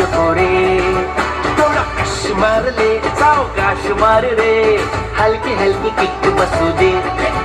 नको रे. थोडा कश मारले सावकाश मार रे. हलकी हलकी किक बसू दे.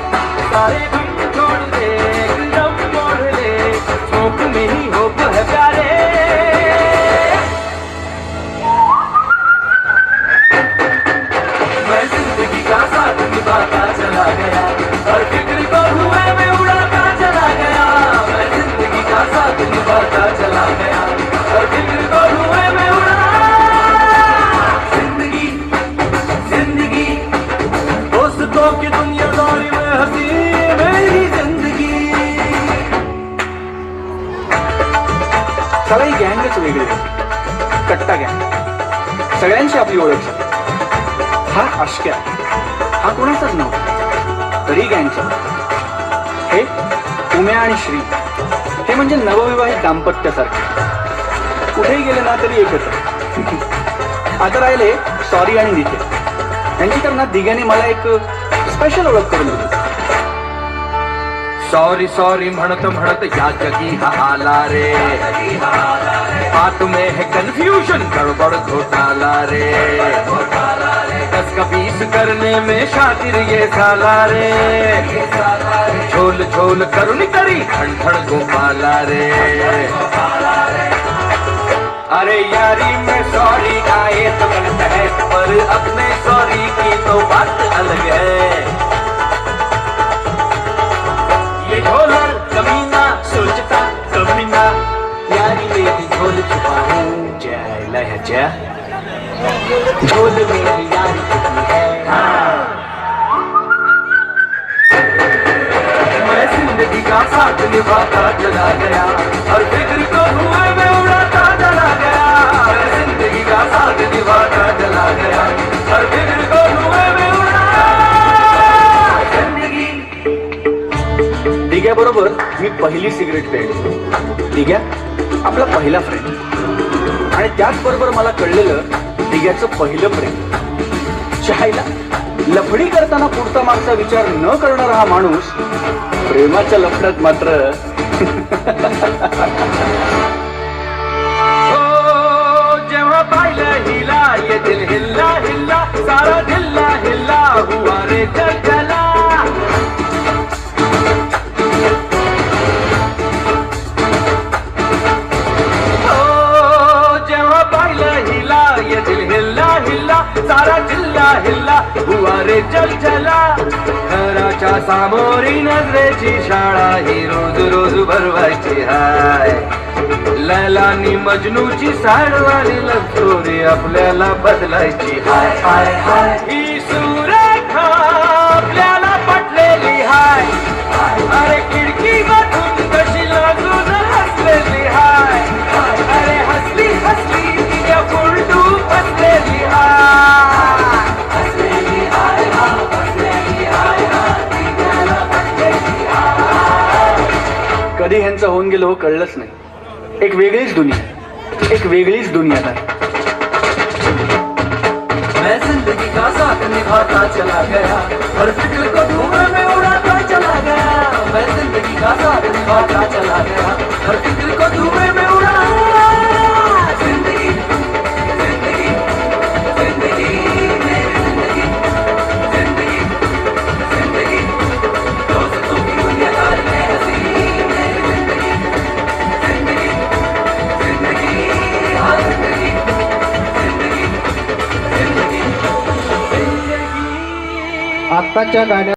की दुनियादारी में हंसी मेरी जिंदगी। सगळी गँगच वेगळी कट्टा गँग सगळ्यांची आपली ओळख झाली. हा अशक्या हा कोणाचाच नव्हता. तरी गँगचा हे उम्या आणि श्री. हे म्हणजे नवविवाहित दाम्पत्यासारखे. कुठेही गेले ना तरी एकत्र. आता राहिले सॉरी आणि निते यांची तर ना दिघ्याने मला एक स्पेशल ओळख करून दिली सॉरी सॉरी म्हणत म्हणत या जगी हा आला रे। हाथ में है कंफ्यूजन गड़बड़ घोटाला रे। दस का बीस करने में शातिर ये साला रे। झोल झोल, करुण करी खड़, गोपाला रे। अरे यारी, में सॉरी आए तो गलत है, पर अपने सॉरी की तो बात अलग है। ये ढोलर, कमीना, सोचता कमीना, यारी मेरी झोल छुपा हूँ, जय लह जय। झोल मेरी यारी छुपी है मैं ज़िंदगी का साथ निभाता चला गया, और फ़िक्र को धुएँ दिग्याबरोबर मी पहिली सिगरेट पेटली दिग्या आपला पहिला फ्रेंड आणि त्याचबरोबर मला कळलेलं दिग्याचं पहिलं प्रेम. चहायला लफडी करताना पुढचा मागचा विचार न करणारा हा माणूस प्रेमाच्या लफड्यात मात्र हो, जेव्हा पाहिलं हिला ये हुआ रे जल जला घराच्या सामोरी नजरेची शाळा ही रोज रोज भरवायची हाय. लैलानी मजनूची साडवाली लफोरी आपल्याला बदलायची हाय. हाय हाय ही कधी ह्यांचं होऊन गेलं हो कळलंच नाही। एक वेगळीच दुनिया, एक वेगळीच दुनिया मैं ज़िंदगी का साथ निभाता चला गया, हर फ़िक्र को धुएँ में उड़ाता आत्ताच्या गाण्या